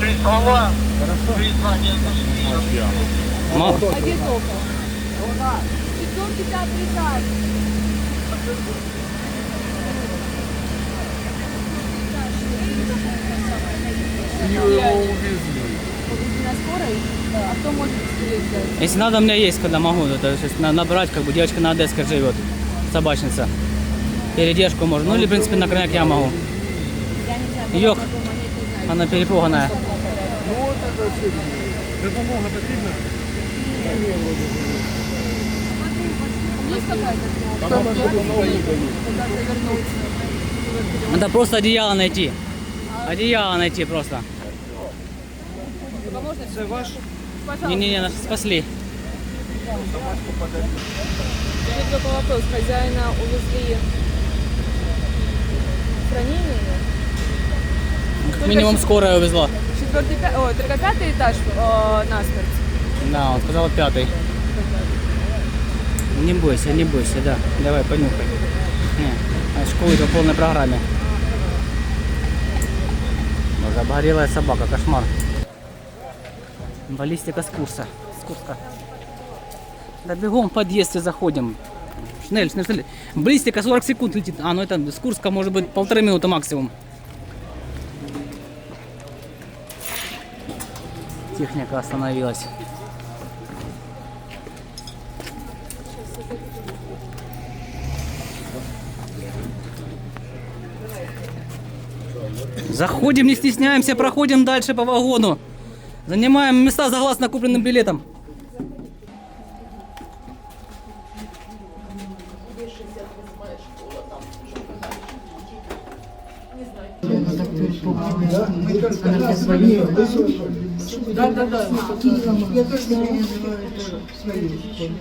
Три слова. Три звания. Ма- А где только? Четверки тебя отрезают. Его увезли. На скорой? А кто может? Если надо, у меня есть, когда могу. Сейчас на- набрать, как бы девочка на Одесской живет, собачница. Передержку можно. Ну или, в принципе, на крайняк я могу. Знаю. Она перепуганная. Допомога потрібна? Надо просто одеяло найти. Одеяло найти просто. Це ваш? Не-не-не, нас спасли. Такой вопрос. Хозяина увезли в ранение? Как минимум скорая увезла. Четвертый, пя- о, только пятый этаж о, насмерть. Да, он сказал пятый. Не бойся, не бойся, да. Давай, понюхай. Не, а школы по полной программе. Боже, обгорелая собака, кошмар. Баллистика с курса. С курска. Да бегом в подъезд и заходим. Шнель, шнель, шнель. Баллистика 40 секунд летит. А, ну это с Курска может быть полторы минуты максимум. Техника остановилась. Заходим, не стесняемся, проходим дальше по вагону. Занимаем места согласно купленным билетам. Да, да, да. Я тоже не называю это своим.